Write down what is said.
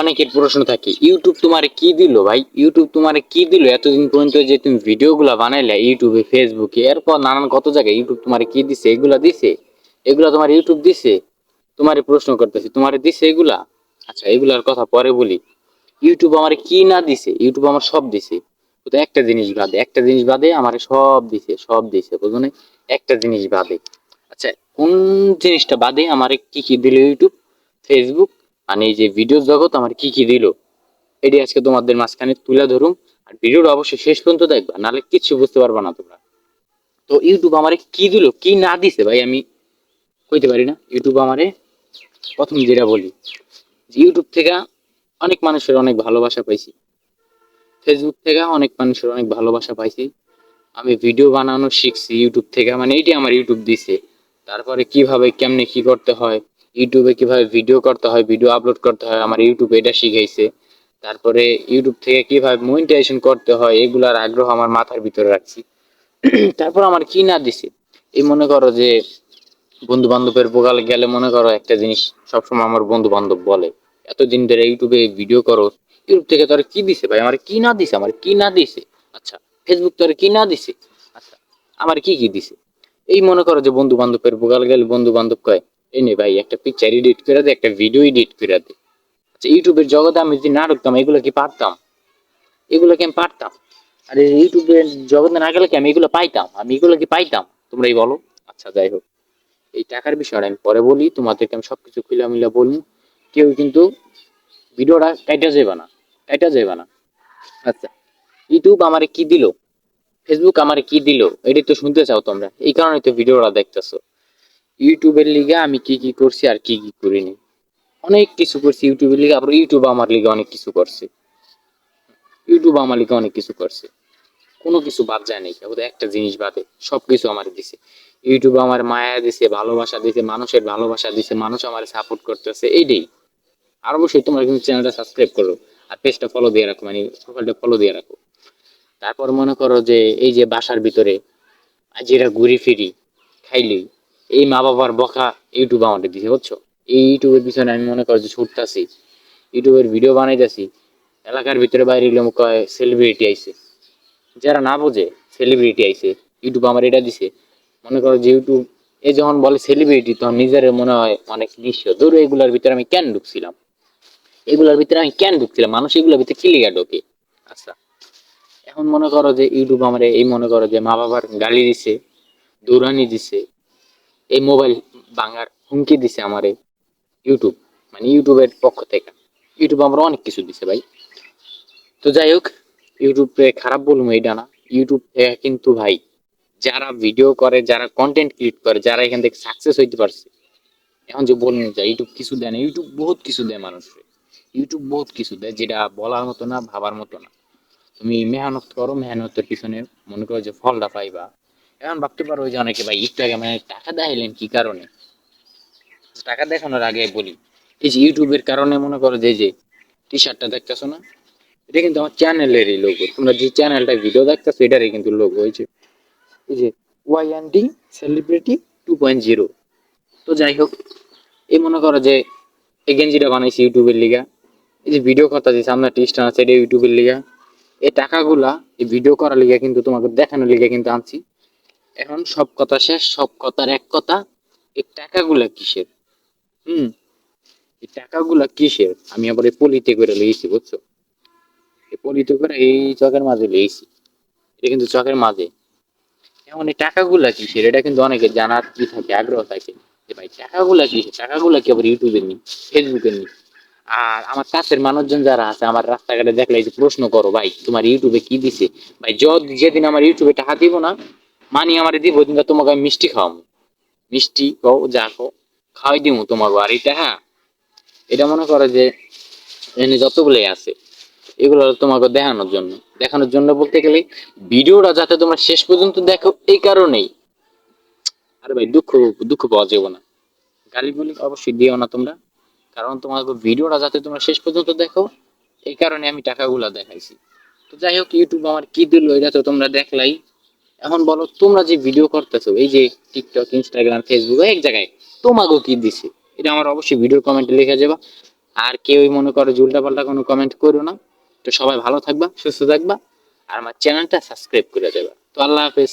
অনেকের প্রশ্ন থাকে, ইউটিউব তোমারে কি দিল ভাই? ইউটিউব তোমারে কি দিল? এতদিন পর্যন্ত যে তুমি ভিডিওগুলো বানাইলে, ইউটিউবে, ফেসবুকে, এরপর নানান কত জায়গায় ইউটিউব তোমারে কি দিছে? এগুলা দিছে? এগুলা তোমার ইউটিউব দিছে? তোমারে প্রশ্ন করতেছি, তোমারে দিছে এগুলা? আচ্ছা এগুলার কথা পরে বলি। ইউটিউব আমার কি না দিছে? ইউটিউব আমার সব দিছে। শুধু একটা জিনিস বাদে, একটা জিনিস বাদে আমার সব দিছে সব দিছে, বুঝো? একটা জিনিস বাদে। আচ্ছা কোন জিনিসটা বাদে আমার কি কি দিল ইউটিউব? ফেসবুক মানে এই যে ভিডিও জগৎ আমার কি কি দিল, এটি আজকে তোমাদের মাঝখানে তুলে ধরুম। আর ভিডিওটা অবশ্যই শেষ পর্যন্ত দেখবা, নাহলে কিছু বুঝতে পারবা না তোমরা। তো ইউটিউব আমারে কি দিল, কি না দিছে ভাই আমি কইতে পারি না। ইউটিউব আমারে প্রথম যেটা বলি ইউটিউব থেকে অনেক মানুষের অনেক ভালোবাসা পাইছি। ফেসবুক থেকে অনেক মানুষের অনেক ভালোবাসা পাইছি। আমি ভিডিও বানানো শিখছি ইউটিউব থেকে মানে এটি আমার ইউটিউব দিছে। তারপরে কীভাবে, কেমনে কি করতে হয় ইউটিউবে কীভাবে ভিডিও করতে হয় ভিডিও আপলোড করতে হয়, আমার ইউটিউবে এটা শিখাইছে। তারপরে ইউটিউব থেকে কীভাবে মনিটাইজেশন করতে হয়, এগুলার আগ্রহ আমার মাথার ভিতরে রাখছি। তারপর আমার কি না দিছে? এই মনে করো যে বন্ধু বান্ধবের বোকালে গেলে মনে করো একটা জিনিস সবসময় আমার বন্ধু বান্ধব বলে, এতদিন ধরে ইউটিউবে ভিডিও করো, ইউটিউব থেকে তোর কি দিছে ভাই? আমার কি না দিছে? আমার কি না দিছে? আচ্ছা ফেসবুক তোর কি না দিছে? আচ্ছা আমার কি কি দিছে? এই মনে করো যে বন্ধু বান্ধবের বোকাল গেলে বন্ধু বান্ধব কয় এই নে ভাই, একটা পিকচার এডিট করে দে, একটা ভিডিও এডিট করে দে। আচ্ছা ইউটিউবের জগতে আমি যদি না ঢুকতাম এগুলো কি পারতাম? এগুলো কি আমি পারতাম? আর ইউটিউবের জগতে না গেলে কি আমি এগুলো পাইতাম? আমি এগুলো কি পাইতাম? তোমরাই বলো। আচ্ছা যাই হোক। এই টাকার বিষয়টা আমি পরে বলি, তোমাদেরকে আমি সবকিছু খুলে মিলে বলব কেউ কিন্তু ভিডিওটা কাইটা যাবে না, কাইটা যাবে না। আচ্ছা ইউটিউব আমারে কি দিল? ফেসবুক আমারে কি দিল? এটাই তো শুনতে চাও তোমরা। এই কারণে তো ভিডিওটা দেখতেছো। ইউটিউবের লিগে আমি কি কি করছি আর কি কি করিনি। অনেক কিছু করছি ইউটিউবের লিগে, আবার ইউটিউব আমার লিগে অনেক কিছু করছে। ইউটিউব আমার লিগে অনেক কিছু করছে। কোনো কিছু বাদ যায় নাই কেবল একটা জিনিস বাদে সব কিছু আমার দিছে। ইউটিউব আমার মায়া দিছে, ভালোবাসা দিছে, মানুষের ভালোবাসা দিছে, মানুষ আমার সাপোর্ট করতেছে, এইটাই। আর অবশ্যই তোমরা কিন্তু চ্যানেলটা সাবস্ক্রাইব করো আর পেজটা ফলো দিয়ে রাখো মানে প্রোফাইলটা ফলো দিয়ে রাখো। তারপর মনে করো যে এই যে বাসার ভিতরে যেটা ঘুরি ফিরি, খাইলি এই মা বাবার বকা ইউটিউব আমাদের দিছে, বুঝছ? এই ইউটিউবের পিছনে আমি মনে করো যে ছুটতাছি ইউটিউবের ভিডিও বানাইতেছি, এলাকার ভিতরে বাইরে গেলে কয় সেলিব্রিটি আইছে। যারা না বোঝে সেলিব্রিটি আইছে। ইউটিউব আমার এটা দিছে। মনে করো যে ইউটিউব এ যখন বলে সেলিব্রিটি তখন নিজের মনে হয় অনেক নিঃস্ব। দূর এগুলার ভিতরে আমি কেন ঢুকছিলাম? এগুলার ভিতরে আমি কেন ঢুকছিলাম? মানুষ এগুলোর ভিতরে কি লিগা ঢোকে। আচ্ছা এখন মনে করো যে ইউটিউব আমার এই মনে করো যে মা বাবার গালি দিছে, দৌড়ানি দিছে এই মোবাইল ভাঙার হুমকি দিছে আমারে ইউটিউব মানে ইউটিউবের পক্ষ থেকে। ইউটিউব আমরা অনেক কিছু দিছে ভাই। তো যাই হোক ইউটিউবে খারাপ বলব এটা না। ইউটিউব থেকে কিন্তু ভাই, যারা ভিডিও করে, যারা কন্টেন্ট ক্রিয়েট করে, যারা এখান থেকে সাকসেস হইতে পারছে, এখন যে বলুন যে ইউটিউব কিছু দেয় না ইউটিউব বহুত কিছু দেয় মানুষকে ইউটিউব বহুত কিছু দেয়, যেটা বলার মতো না, ভাবার মতো না। তুমি মেহনত করো, মেহনতের পিছনে মনে করো যে ফলটা পাইবা। এখন ভাবতে পারো যে অনেকে, ভাই মানে টাকা দেখাইলেন কি কারণে? টাকা দেখানোর আগে বলি, এই যে ইউটিউবের কারণে মনে করো যে যে টি শার্টটা দেখতেছো না? এটা কিন্তু আমার চ্যানেলেরই লোগো তোমরা যে চ্যানেলটা ভিডিও দেখতেছো, এটারই কিন্তু লোগো হয়েছে। এই যে Y and D celebrity two point zero তো যাই হোক, এই মনে করো যে, এই গেঞ্জিটা বানাইছি ইউটিউবের লিগা। এই যে ভিডিও কথা যে সামনে টিস্টান আছে এটা ইউটিউবের লিগা। এই টাকাগুলা এই ভিডিও করার লিগা কিন্তু তোমাকে দেখানোর লিগা কিন্তু আনছি। এখন সব কথা শেষ, সব কথার এক কথা, এই টাকাগুলা কিসের? হুম, এই টাকাগুলা কিসের? আমি আবার এই পলিতে করে লইছি, বুঝছ? এই পলিতে করে এই চকের মাঝে লইছি। এটা কিন্তু চকের মাঝে। এখন এই টাকাগুলা কিসের? এটা কিন্তু অনেকে জানার কি থাকে, আগ্রহ থাকে যে ভাই, টাকাগুলা কিসের? টাকাগুলা কি আবার ইউটিউবের নি ফেসবুকের নি? আর আমার কাছের মানুষজন যারা আছে, আমার রাস্তাঘাটে দেখলে এই যে প্রশ্ন করো, ভাই, তোমার ইউটিউবে কি দিছে? ভাই যদ যেদিন আমার ইউটিউবে টাকা দিব না মানি আমার দিব দিন তোমাকে আমি মিষ্টি খাওয়াবো মিষ্টি কও যা কও খাওয়াই দিব আর এটা হ্যাঁ এটা মনে করো যে এনে যতগুলোই আছে, এগুলো তোমাকে দেখানোর জন্য। দেখানোর জন্য বলতে গেলে ভিডিওটা যাতে তোমরা শেষ পর্যন্ত দেখো, এই কারণেই। আরে ভাই, দুঃখ দুঃখ পাওয়া যাবে না। গালি বলি অবশ্যই দিও না তোমরা। কারণ তোমার ভিডিওটা যাতে তোমরা শেষ পর্যন্ত দেখো, এই কারণে আমি টাকাগুলা দেখাইছি। তো যাই হোক ইউটিউব আমার কি দিল, এটা তো তোমরা দেখলাই। এখন বলো, তোমরা যে ভিডিও করতেছো, এই যে টিকটক ইনস্টাগ্রাম ফেসবুক এক জায়গায়, তোমাকেও কি দিছে? এটা আমার অবশ্যই ভিডিওর কমেন্টে লিখে যাবা। আর কেউই মনে করো জুলটা পাল্টা কোনো কমেন্ট করো না। তো সবাই ভালো থাকবা, সুস্থ থাকবা। আর আমার চ্যানেলটা সাবস্ক্রাইব করে দেবা। তো আল্লাহ হাফেজ।